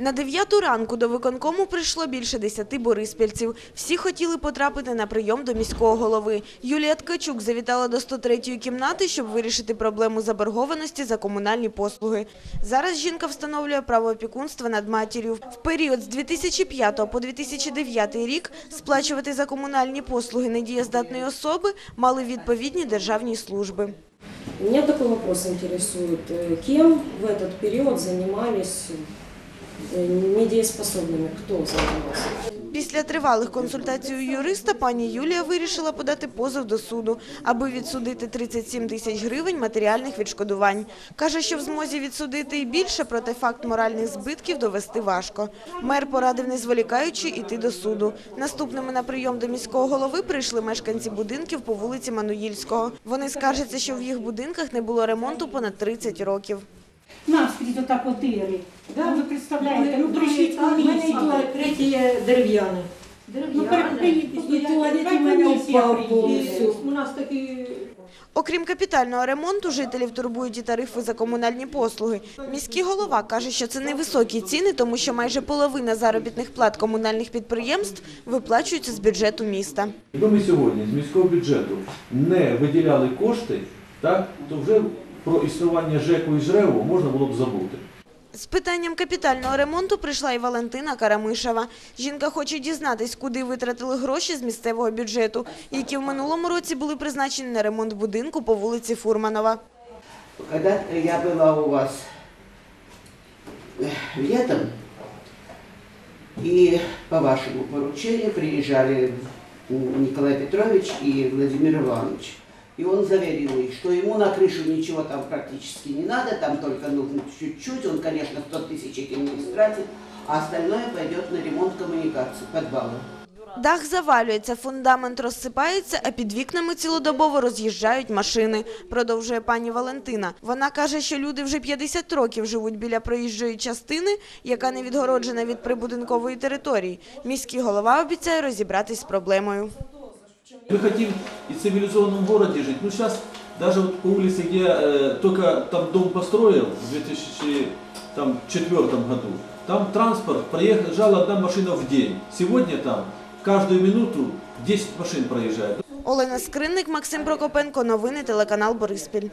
На дев'яту ранку до виконкому прийшло більше десяти бориспільців. Всі хотіли потрапити на прийом до міського голови. Юлія Ткачук завітала до 103-ї кімнати, щоб вирішити проблему заборгованості за комунальні послуги. Зараз жінка встановлює право опікунства над матір'ю. В період з 2005 по 2009 рік сплачувати за комунальні послуги недієздатної особи мали відповідні державні служби. Меня такой вопрос интересует. Э, Кем в этот период занимались э, недееспособными? Кто занимался? Після тривалих консультацій у юриста пані Юлія вирішила подати позов до суду, аби відсудити 37 тисяч гривень матеріальних відшкодувань. Каже, що в змозі відсудити і більше, проте факт моральних збитків довести важко. Мер порадив, не зволікаючи, іти до суду. Наступними на прийом до міського голови прийшли мешканці будинків по вулиці Мануїльського. Вони скаржаться, що в їх будинках не було ремонту понад 30 років. Наскрізь отак от дири. Да, ви представляєте? Ну, прийшіть в мене і туалет, третій є дерев'яний. Ну, І туалет у мене впав повністю. У нас такі Окрім капітального ремонту, жителів турбують і тарифи за комунальні послуги. Міський голова каже, що це невисокі ціни, тому що майже половина заробітних плат комунальних підприємств виплачуються з бюджету міста. Якби ми сьогодні з міського бюджету не виділяли кошти, так, то вже про існування ЖЕКу і ЖРЕВу можна було б забути. З питанням капітального ремонту прийшла і Валентина Карамишева. Жінка хоче дізнатись, куди витратили гроші з місцевого бюджету, які в минулому році були призначені на ремонт будинку по вулиці Фурманова. Когда я была у вас летом, и по вашему поручению приезжали Николай Петрович и Владимир Иванович. И он заверил их, что ему на крышу ничего там практически не надо, там только нужно чуть-чуть, он, конечно, 100 тысяч этим не истратит, а остальное пойдет на ремонт коммуникаций, подвала. Дах завалюється, фундамент розсипається, а під вікнами цілодобово роз'їжджають машини, продовжує пані Валентина. Вона каже, що люди вже 50 років живуть біля проїжджої частини, яка не відгороджена від прибудинкової території. Міський голова обіцяє розібратись з проблемою. Мы хотим и в цивилизованном городе жить. Ну сейчас даже вот по улице, где э, только там дом построил в 2004 году, там транспорт проезжала одна машина в день. Сегодня там каждую минуту 10 машин проезжает. Олена Скринник, Максим Прокопенко. Новини телеканал Бориспіль.